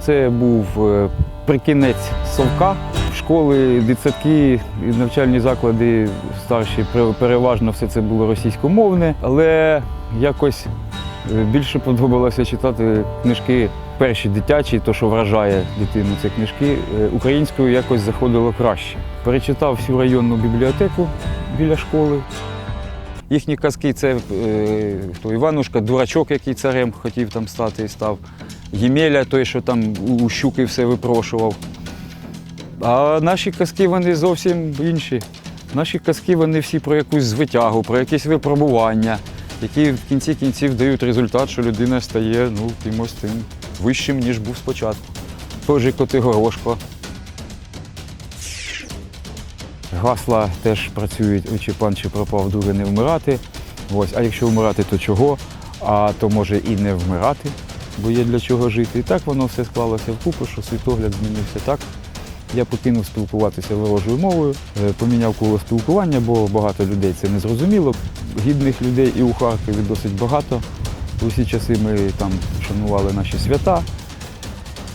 Це був е, прикінець совка. Школи, дитсадки, навчальні заклади старші переважно все це було російськомовне, але якось е, більше подобалося читати книжки перші дитячі, то що вражає дитину, це книжки. Е, Українською якось заходило краще. Перечитав всю районну бібліотеку біля школи. Їхні казки це е, хто, Іванушка, дурачок, який царем хотів там стати і став. Ємеля, той, що там у щуки все випрошував. А наші казки вони зовсім інші. Наші казки вони всі про якусь звитягу, про якісь випробування, які в кінці кінців дають результат, що людина стає ну, кимось тим вищим, ніж був спочатку. Той же Котигорошко. Гасла теж працюють, чи пан чи пропав, друге не вмирати. Ось, а якщо вмирати, то чого? А то може і не вмирати, бо є для чого жити. І так воно все склалося вкупу, що світогляд змінився так. Я покинув спілкуватися ворожою мовою, е, поміняв коло спілкування, бо багато людей це не зрозуміло. Гідних людей і у Харкові досить багато. У всі часи ми там шанували наші свята.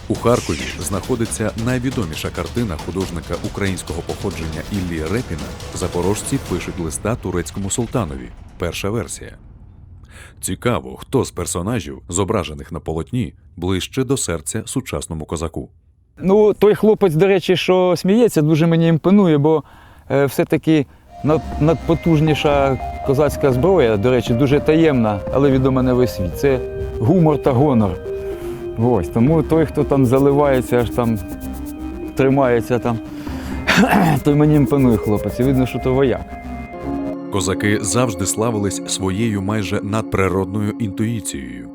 У Харкові знаходиться найвідоміша картина художника українського походження Іллі Репіна Запорожці пишуть листа турецькому султанові. Перша версія. Цікаво, хто з персонажів, зображених на полотні, ближче до серця сучасному козаку. Ну, той хлопець, до речі, що сміється, дуже мені імпонує, бо е, все-таки над- надпотужніша козацька зброя, до речі, дуже таємна, але відома на весь світ. Це гумор та гонор. Ось, тому той, хто там заливається, аж там тримається там, той мені імпонує хлопець. Видно, що то вояк. Козаки завжди славились своєю майже надприродною інтуїцією.